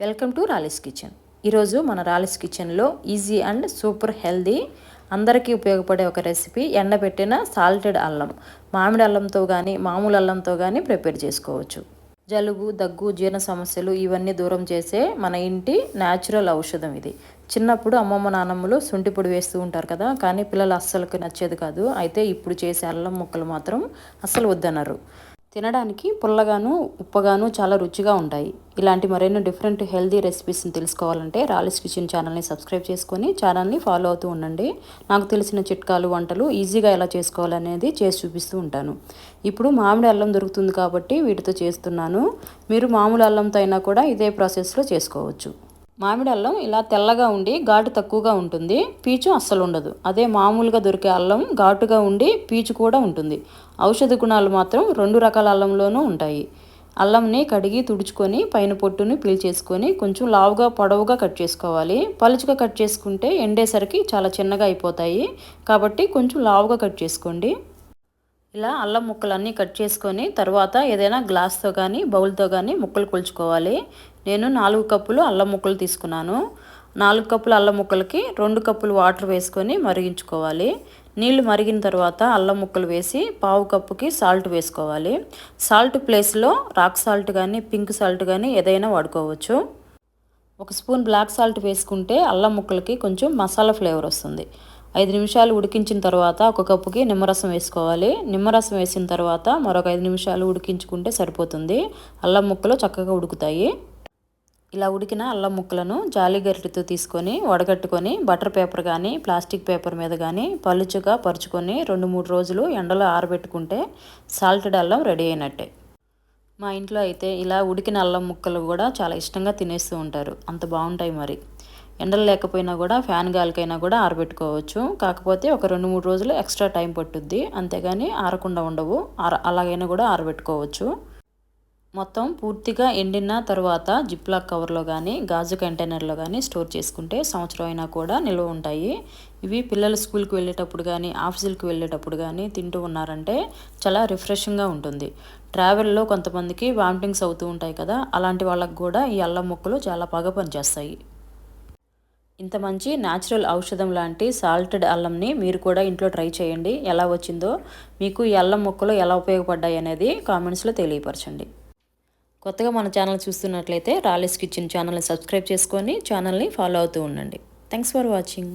Welcome to రాలిస్ kitchen. ఈరోజు మన రాలిస్ కిచెన్లో ఈజీ అండ్ సూపర్ హెల్దీ అందరికీ ఉపయోగపడే ఒక రెసిపీ ఎండబెట్టిన సాల్టెడ్ అల్లం. మామిడి అల్లంతో కానీ మామూలు అల్లంతో కానీ ప్రిపేర్ చేసుకోవచ్చు. జలుబు దగ్గు జీర్ణ సమస్యలు ఇవన్నీ దూరం చేసే మన ఇంటి న్యాచురల్ ఔషధం ఇది. చిన్నప్పుడు అమ్మమ్మ నాన్నమ్మలు శుంఠి పొడి వేస్తూ ఉంటారు కదా కానీ పిల్లలు అస్సలకి నచ్చేది కాదు. అయితే ఇప్పుడు చేసే అల్లం ముక్కలు మాత్రం అస్సలు వద్దన్నారు తినడానికి పుల్లగాను ఉప్పగాను చాలా రుచిగా ఉంటాయి. ఇలాంటి మరెన్నో డిఫరెంట్ హెల్దీ రెసిపీస్ని తెలుసుకోవాలంటే రాలిస్ కిచెన్ ఛానల్ని సబ్స్క్రైబ్ చేసుకొని ఛానల్ని ఫాలో అవుతూ ఉండండి. నాకు తెలిసిన చిట్కాలు వంటలు ఈజీగా ఎలా చేసుకోవాలనేది చేసి చూపిస్తూ ఉంటాను. ఇప్పుడు మామిడి అల్లం దొరుకుతుంది కాబట్టి వీటితో చేస్తున్నాను. మీరు మామూలు అల్లంతో అయినా కూడా ఇదే ప్రాసెస్లో చేసుకోవచ్చు. మామిడి అల్లం ఇలా తెల్లగా ఉండి ఘాటు తక్కువగా ఉంటుంది. పీచు అస్సలు ఉండదు. అదే మామూలుగా దొరికే అల్లం ఘాటుగా ఉండి పీచు కూడా ఉంటుంది. ఔషధ గుణాలు మాత్రం రెండు రకాల అల్లంలోనూ ఉంటాయి. అల్లంని కడిగి తుడుచుకొని పైన పొట్టుని పీల్చేసుకొని కొంచెం లావుగా పొడవుగా కట్ చేసుకోవాలి. పలుచుగా కట్ చేసుకుంటే ఎండేసరికి చాలా చిన్నగా అయిపోతాయి. కాబట్టి కొంచెం లావుగా కట్ చేసుకోండి. ఇలా అల్లం ముక్కలన్నీ కట్ చేసుకొని తర్వాత ఏదైనా గ్లాస్తో కానీ బౌల్తో కానీ ముక్కలు కొలుచుకోవాలి. నేను నాలుగు కప్పులు అల్లం ముక్కలు తీసుకున్నాను. నాలుగు కప్పులు అల్లం ముక్కలకి రెండు కప్పులు వాటర్ వేసుకొని మరిగించుకోవాలి. నీళ్ళు మరిగిన తర్వాత అల్లం ముక్కలు వేసి పావు కప్పుకి సాల్ట్ వేసుకోవాలి. సాల్ట్ ప్లేస్లో రాక్ సాల్ట్ కానీ పింక్ సాల్ట్ కానీ ఏదైనా వాడుకోవచ్చు. ఒక స్పూన్ బ్లాక్ సాల్ట్ వేసుకుంటే అల్లం ముక్కలకి కొంచెం మసాలా ఫ్లేవర్ వస్తుంది. ఐదు నిమిషాలు ఉడికించిన తర్వాత ఒక కప్పుకి నిమ్మరసం వేసుకోవాలి. నిమ్మరసం వేసిన తర్వాత మరొక ఐదు నిమిషాలు ఉడికించుకుంటే సరిపోతుంది. అల్లం ముక్కలు చక్కగా ఉడుకుతాయి. ఇలా ఉడికిన అల్లం ముక్కలను జాలి గరిటెతో తీసుకొని వడగట్టుకొని బటర్ పేపర్ కానీ ప్లాస్టిక్ పేపర్ మీద కానీ పలుచుగా పరుచుకొని రెండు మూడు రోజులు ఎండలో ఆరబెట్టుకుంటే సాల్టెడ్ అల్లం రెడీ అయినట్టే. మా ఇంట్లో అయితే ఇలా ఉడికిన అల్లం ముక్కలు కూడా చాలా ఇష్టంగా తినేస్తూ ఉంటారు. అంత బాగుంటాయి మరి. ఎండలు లేకపోయినా కూడా ఫ్యాన్ గాలికైనా కూడా ఆరబెట్టుకోవచ్చు. కాకపోతే ఒక రెండు మూడు రోజులు ఎక్స్ట్రా టైం పట్టుద్ది. అంతేగాని ఆరకుండా ఉండవు. ఆర అలాగైనా కూడా ఆరబెట్టుకోవచ్చు. మొత్తం పూర్తిగా ఎండిన తర్వాత జిప్లాక్ కవర్లో కానీ గాజు కంటైనర్లో కానీ స్టోర్ చేసుకుంటే సంవత్సరం అయినా కూడా నిల్వ ఉంటాయి. ఇవి పిల్లలు స్కూల్కి వెళ్ళేటప్పుడు కానీ ఆఫీసులకు వెళ్ళేటప్పుడు కానీ తింటూ ఉన్నారంటే చాలా రిఫ్రెషింగ్గా ఉంటుంది. ట్రావెల్లో కొంతమందికి వామిటింగ్స్ అవుతూ ఉంటాయి కదా అలాంటి వాళ్ళకు కూడా ఈ అల్లం ముక్కలు చాలా బాగా పనిచేస్తాయి. ఇంత మంచి న్యాచురల్ ఔషధం లాంటి సాల్టెడ్ అల్లంని మీరు కూడా ఇంట్లో ట్రై చేయండి. ఎలా వచ్చిందో మీకు ఈ అల్లం మొక్కలు ఎలా ఉపయోగపడ్డాయి అనేది కామెంట్స్లో తెలియపరచండి. కొత్తగా మన ఛానల్ చూస్తున్నట్లయితే రాలిస్ కిచెన్ ఛానల్ని సబ్స్క్రైబ్ చేసుకొని ఛానల్ని ఫాలో అవుతూ ఉండండి. Thanks for watching.